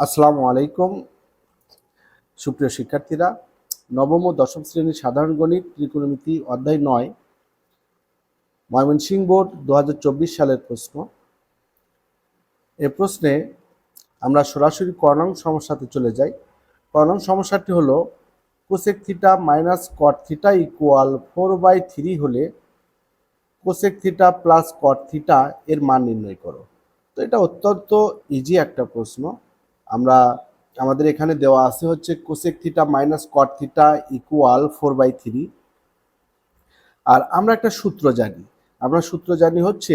আসসালামু আলাইকুম। সুপ্রিয় শিক্ষার্থীরা, নবম ও দশম শ্রেণির সাধারণ গণিত ত্রিকোণমিতি অধ্যায় নয়, ময়মনসিংহ বোর্ড দু হাজার চব্বিশ সালের প্রশ্ন। এ প্রশ্নে আমরা সরাসরি কর্ণং সমস্যাতে চলে যাই। কর্ণং সমস্যাটি হলো cosec theta minus cot theta equal four by three হলে cosec theta plus cot theta এর মান নির্ণয় করো। তো এটা অত্যন্ত ইজি একটা প্রশ্ন। আমরা, আমাদের এখানে দেওয়া আছে হচ্ছে cosec theta minus cot theta equal four by three আর আমরা একটা সূত্র জানি, আমরা সূত্র জানি হচ্ছে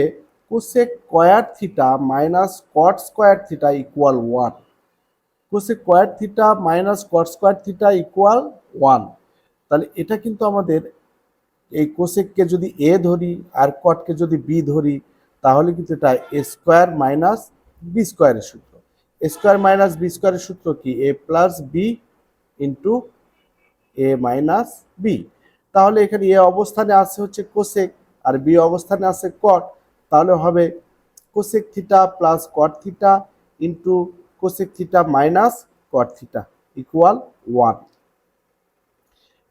cosec square theta minus cot square theta equal one cosec square theta minus cot square theta equal one তাহলে এটা কিন্তু আমাদের এই কোসেককে যদি এ ধরি আর কটকে যদি বি ধরি, তাহলে কিন্তু এটা এ স্কোয়ার মাইনাস বি স্কোয়ারের সূত্র। স্কোয়ার মাইনাস বি স্কোয়ারের সূত্র কি? A plus B into A minus B. তাহলে এখানে এ অবস্থানে আছে হচ্ছে কোসেক আর বি অবস্থানে আছে কট তাহলে হবে cosec theta plus cot theta into cosec theta minus cot theta equal one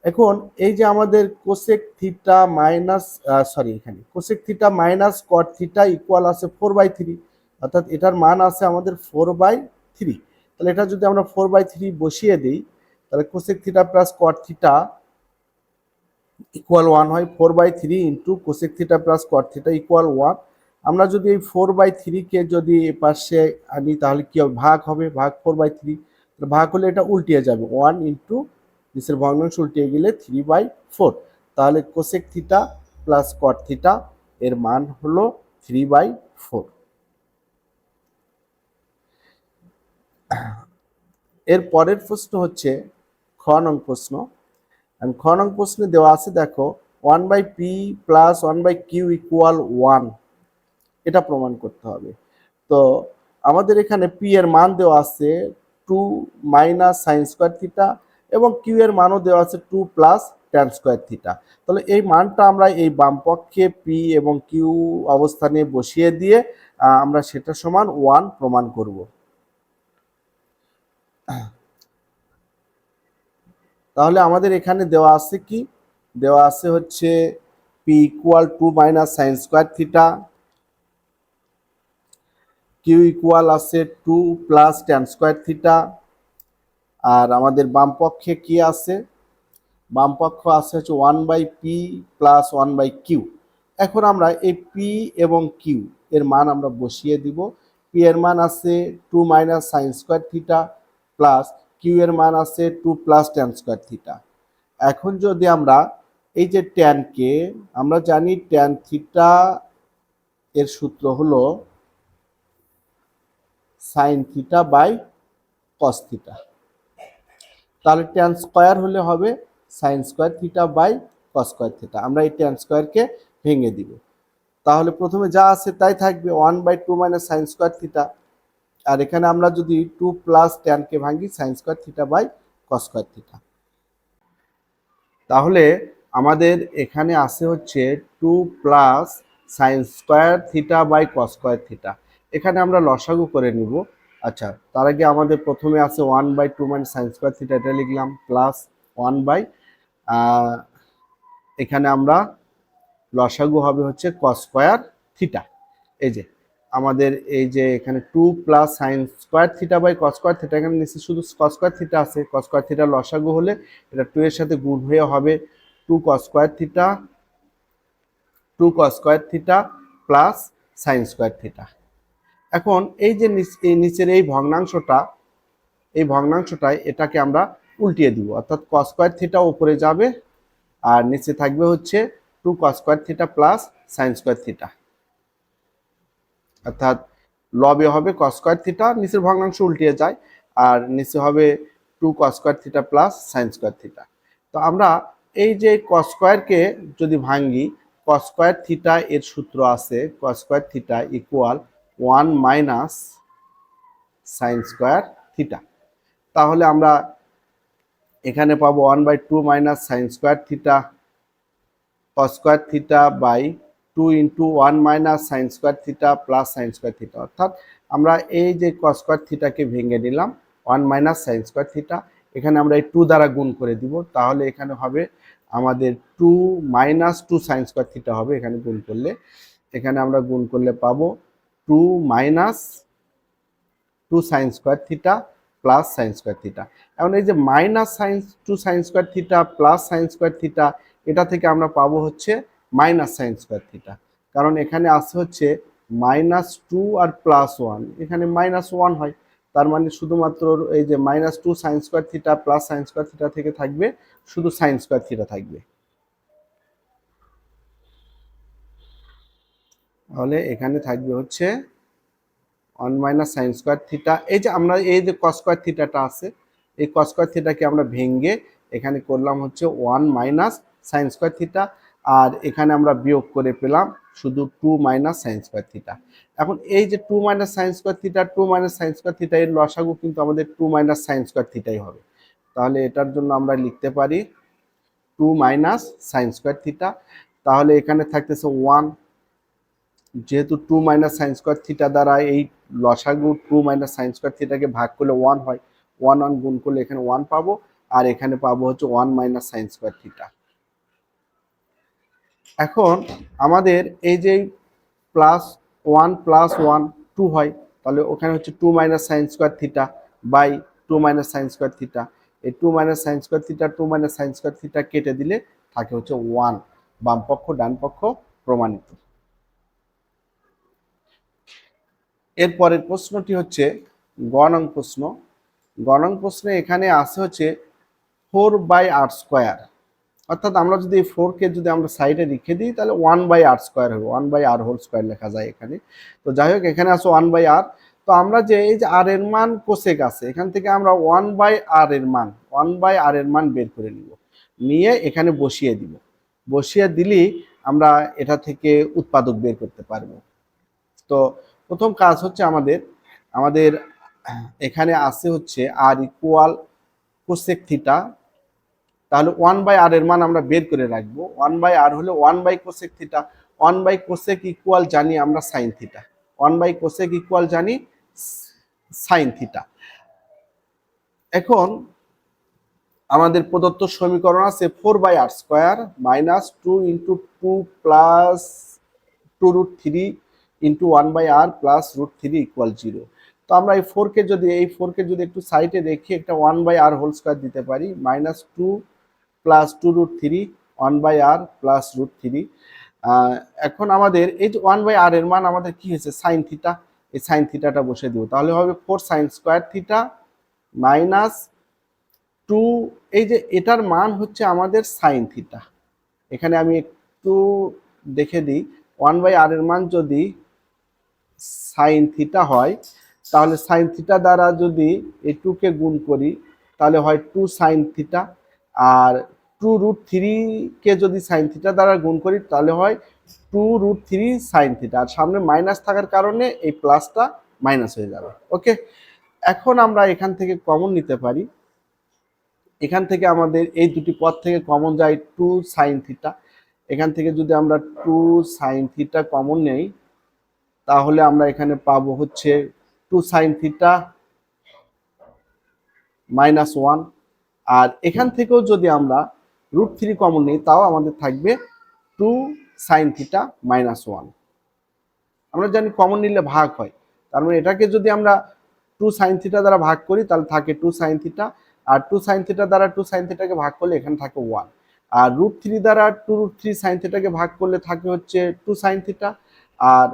এখন এই যে আমাদের কোসেক থিটা মাইনাস সরি এখানে cosec theta minus cot theta equal আছে ফোর বাই থ্রি অর্থাৎ এটার মান আছে আমাদের ফোর বাই থ্রি তাহলে এটা যদি আমরা ফোর বাই থ্রি বসিয়ে দিই, তাহলে cosec theta plus cot theta equal one হয়। Four by three into cosec theta plus cot theta equal one আমরা যদি এই ফোর বাই থ্রিকে যদি এ পাশে আনি, তাহলে কী হবে? ভাগ হবে। ভাগ ফোর বাই থ্রি ভাগ হলে এটা উল্টিয়ে যাবে। ওয়ান ইন্টু নিচের ভগ্নাংশ উল্টিয়ে গেলে থ্রি বাই ফোর তাহলে cosec theta plus cot theta এর মান হলো থ্রি বাই ফোর এর পরের প্রশ্ন হচ্ছে খ নং প্রশ্ন। খ নং প্রশ্নে দেওয়া আছে, দেখো one by P plus one by Q equal one এটা প্রমাণ করতে হবে। তো আমাদের এখানে পি এর মান দেওয়া আছে two minus sine square theta এবং কিউ এর মানও দেওয়া আছে two plus tan square theta তাহলে এই মানটা আমরা এই বামপক্ষে পি এবং কিউ অবস্থানে বসিয়ে দিয়ে আমরা সেটা সমান ওয়ান প্রমাণ করব। তাহলে আমাদের এখানে দেওয়া আছে কি? দেওয়া আছে হচ্ছে P equal two minus sine square theta Q equal আছে two plus tan square theta আর আমাদের বাম পক্ষে কি আছে? বাম পক্ষ আছে হচ্ছে one by P plus one by Q এখন আমরা এই পি এবং কিউ এর মান আমরা বসিয়ে দিব। পি এর মান আছে two minus sine square theta plus Q এর মান আছে two plus tan square theta এখন যদি আমরা এই যে ট্যানকে আমরা জানি ট্যান থিটা এর সূত্র হলো sine theta by cos theta তাহলে ট্যান স্কোয়ার হলে হবে sine square theta by cos square theta আমরা এই ট্যান স্কোয়ারকে ভেঙে দিব। তাহলে প্রথমে যা আছে তাই থাকবে one by two minus sine square theta আর এখানে আমরা যদি টু প্লাস ট্যানকে ভাঙি sine square theta by cos square theta তাহলে আমাদের এখানে আছে হচ্ছে two plus sine square theta by cos square theta এখানে আমরা লসাগু করে নিব। আচ্ছা তার আগে আমাদের প্রথমে আছে one by two minus sine square theta এটা লিখলাম প্লাস ওয়ান বাই এখানে আমরা লসাগু হবে হচ্ছে কস স্কোয়ার থিটা এই যে আমাদের এই যে এখানে two plus sine square theta by cos square theta এখানে নিচে শুধু কস স্কোয়ার থিটা আছে। কস স্কোয়ার থিটা লসাগু হলে এটা টু এর সাথে গুণ হয়ে হবে two cos square theta two cos square theta plus sine square theta এখন এই যে নিচের এই ভগ্নাংশটা, এই ভগ্নাংশটায় এটাকে আমরা উল্টিয়ে দিব। অর্থাৎ কস স্কোয়ার থিটা উপরে যাবে আর নিচে থাকবে হচ্ছে two cos square theta plus sine square theta অর্থাৎ লবে হবে কস স্কোয়ার থিটা নিচের ভগ্নাংশ উল্টিয়ে যায়, আর নিচে হবে two cos square theta plus sine square theta তো আমরা এই যে কস স্কোয়ারকে যদি ভাঙ্গি কস স্কোয়ার থিটা এর সূত্র আছে cos square theta equal one minus sine square theta তাহলে আমরা এখানে পাবো one by two minus sine square theta cos square theta by two into one minus sine square theta plus sine square theta, অর্থাৎ আমরা এই যে cos square থিটাকে ভেঙে নিলাম, one minus sine square theta, এখানে আমরা এই টু দ্বারা গুণ করে দিব, তাহলে এখানে হবে আমাদের two minus two sine square theta হবে, এখানে গুণ করলে। এখানে আমরা গুণ করলে পাবো two minus two sine square theta plus sine square theta. এখন এই যে minus sine, two sine square theta plus sine square theta, এটা থেকে আমরা পাবো হচ্ছে মাইনাস সাইন স্কোয়ার থিটা কারণ এখানে আসে হচ্ছে মাইনাস টু আর প্লাস ওয়ান এখানে মাইনাস ওয়ান হয়। তার মানে শুধুমাত্র এই যে minus two sine square theta plus sine square theta থেকে থাকবে, শুধু সাইন স্কোয়ার থিটা থাকবে। তাহলে এখানে থাকবে হচ্ছে one minus sine square theta এই যে আমরা, এই যে কস স্কোয়ার থিটাটা আছে, এই কস স্কোয়ার থিটাকে আমরা ভেঙে এখানে করলাম হচ্ছে one minus sine square theta আর এখানে আমরা বিয়োগ করে পেলাম শুধু two minus sine square theta এখন এই যে two minus sine square theta two minus sine square theta এর লসাগু কিন্তু আমাদের টু মাইনাস সাইন স্কোয়ার থিটাই হবে। তাহলে এটার জন্য আমরা লিখতে পারি two minus sine square theta তাহলে এখানে থাকতেছে ওয়ান যেহেতু two minus sine square theta দ্বারা এই লসাগু টু মাইনাস সাইন স্কোয়ার থিটাকে ভাগ করলে ওয়ান হয় ওয়ান ওয়ান গুণ করলে এখানে ওয়ান পাবো। আর এখানে পাবো হচ্ছে one minus sine square theta এখন আমাদের এই যে plus one plus one two হয়, তাহলে ওখানে হচ্ছে two minus sine square theta by two minus sine square theta এই two minus sine square theta two minus sine square theta কেটে দিলে থাকে হচ্ছে ওয়ান বাম পক্ষ, ডান পক্ষ প্রমাণিত। এরপরের প্রশ্নটি হচ্ছে গণং প্রশ্ন। গণং প্রশ্নে এখানে আছে হচ্ছে ফোর বাই আর স্কোয়ার অর্থাৎ আমরা যদি এই ফোরকে যদি আমরা সাইডে রেখে দিই, তাহলে ওয়ান বাই আর স্কোয়ার হবে one by r whole square লেখা যায় এখানে। তো যাই হোক, এখানে আছে ওয়ান বাই আর তো আমরা যে এই যে আর এর মান কোসেক আছে, এখান থেকে আমরা ওয়ান বাই আর এর মান ওয়ান বাই আর এর মান বের করে নিব। নিয়ে এখানে বসিয়ে দিব। বসিয়ে দিলেই আমরা এটা থেকে উৎপাদক বের করতে পারব। তো প্রথম কাজ হচ্ছে আমাদের আমাদের এখানে আছে হচ্ছে আর ইকুয়াল কোসেক থিটা তাহলে ওয়ান বাই আর এর মান আমরা বের করে রাখব। ওয়ান বাই আর হলে one by cosec theta one by cosec equal জানি আমরা sine theta one by cosec equal জানি সাইন থিটা এখন আমাদের প্রদত্ত সমীকরণ আছে four by r square minus two into two plus two root three into one by r plus root three equal zero তো আমরা এই ফোরকে যদি, এই ফোরকে যদি একটু সাইডে রেখে একটা one by r whole square দিতে পারি minus two plus two root three one by r plus root three এখন আমাদের এই যে ওয়ান বাই আর এর মান আমাদের কি হয়েছে? সাইন থিটা এই সাইন থিটাটা বসে দিব। তাহলে হবে four sine square theta minus two এই যে এটার মান হচ্ছে আমাদের সাইন থিটা এখানে আমি একটু দেখে দিই। ওয়ান বাই আর এর মান যদি সাইন থিটা হয়, তাহলে সাইন থিটা দ্বারা যদি এই টুকে গুণ করি, তাহলে হয় টু সাইন থিটা আর টু রুট থ্রিকে যদি সাইন থিটা দ্বারা গুণ করি, তাহলে হয় two root three sine theta আর সামনে মাইনাস থাকার কারণে এই প্লাসটা মাইনাস হয়ে যাবে। ওকে এখন আমরা এখান থেকে কমন নিতে পারি। এখান থেকে আমাদের এই দুটি পদ থেকে কমন যায় টু সাইন থিটা এখান থেকে যদি আমরা টু সাইন থিটা কমন নেই, তাহলে আমরা এখানে পাবো হচ্ছে two sine theta minus one আর এখান থেকেও যদি আমরা রুট থ্রি কমন নিই তাও আমাদের থাকবে two sine theta minus one আমরা জানি কমন নিলে ভাগ হয়। তার মানে এটাকে যদি আমরা টু সাইন থিটা দ্বারা ভাগ করি তাহলে থাকে টু সাইন থিটা আর টু সাইন থিটা দ্বারা টু সাইন থিটাকে ভাগ করলে এখানে থাকে ওয়ান আর রুট থ্রি দ্বারা টু রুট থ্রি সাইন থিটাকে ভাগ করলে থাকে হচ্ছে টু সাইন থিটা আর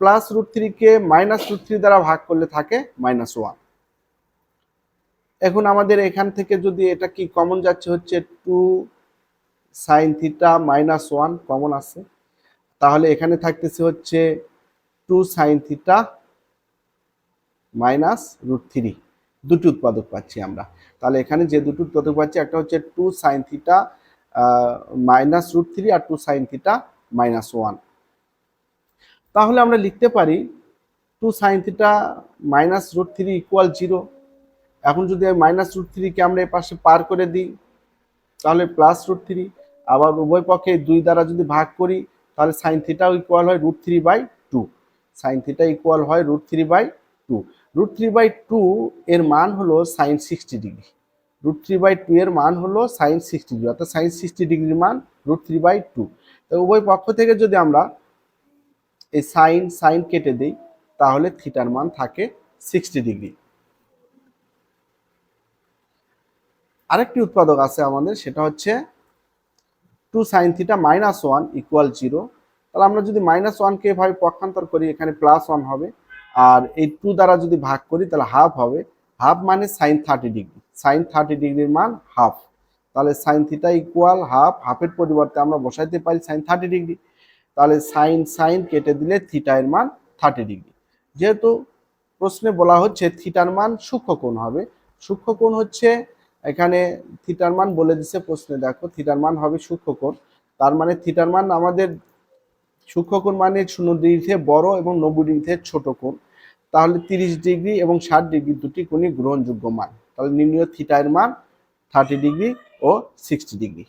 প্লাস রুট থ্রিকে মাইনাস রুট থ্রি দ্বারা ভাগ করলে থাকে মাইনাস ওয়ান এখন আমাদের এখান থেকে যদি এটা কি কমন যাচ্ছে হচ্ছে two sine theta minus one common আছে, তাহলে এখানে থাকতেছে হচ্ছে two sine theta minus root three দুটি উৎপাদক পাচ্ছি আমরা। তাহলে এখানে যে দুটি উৎপাদক পাচ্ছি, একটা হচ্ছে two sine theta minus root three আর two sine theta minus one তাহলে আমরা লিখতে পারি two sine theta minus root three equal zero এখন যদি আমি মাইনাস রুট থ্রিকে আমরা এ পাশে পার করে দিই, তাহলে প্লাস রুট থ্রি আবার উভয় পক্ষে দুই দ্বারা যদি ভাগ করি, তাহলে সাইন থিটাও ইকুয়াল হয় root three by two sine theta equal হয় root three by two root three by two এর মান হলো sine sixty degree root three by two এর মান হলো সাইন সিক্সটি ডিগ্রি অর্থাৎ সাইন সিক্সটি ডিগ্রির মান রুট থ্রি বাই টু তো উভয় পক্ষ থেকে যদি আমরা এই সাইন সাইন কেটে দিই, তাহলে থিটার মান থাকে সিক্সটি ডিগ্রি আরেকটি উৎপাদক আছে আমাদের, সেটা হচ্ছে two sine theta minus one equal zero তাহলে আমরা যদি মাইনাস ওয়ানকে এভাবে পক্ষান্তর করি, এখানে প্লাস ওয়ান হবে। আর এই টু দ্বারা যদি ভাগ করি, তাহলে হাফ হবে। হাফ মানে sine thirty degree sine thirty ডিগ্রির মান হাফ তাহলে সাইন থিটা ইকুয়াল হাফ হাফের পরিবর্তে আমরা বসাইতে পারি সাইন থার্টি ডিগ্রি তাহলে সাইন সাইন কেটে দিলে থিটা এর মান থার্টি ডিগ্রি যেহেতু প্রশ্নে বলা হচ্ছে থিটার মান সূক্ষ্মকোণ হবে। সূক্ষ্মকোণ হচ্ছে এখানে থিটার মান বলে দিছে প্রশ্নে, দেখো, থিটার মান হবে সূক্ষ্মকোণ। তার মানে থিটার মান আমাদের সূক্ষ্মকোণ মানে শূন্য ডিগ্রি থেকে বড় এবং নব্বই ডিগ্রি থেকে ছোট কোণ। তাহলে তিরিশ ডিগ্রি এবং ষাট ডিগ্রি দুটি কোণই গ্রহণযোগ্য মান। তাহলে নিম্নীয় থিটার মান থার্টি ডিগ্রি ও সিক্সটি ডিগ্রি।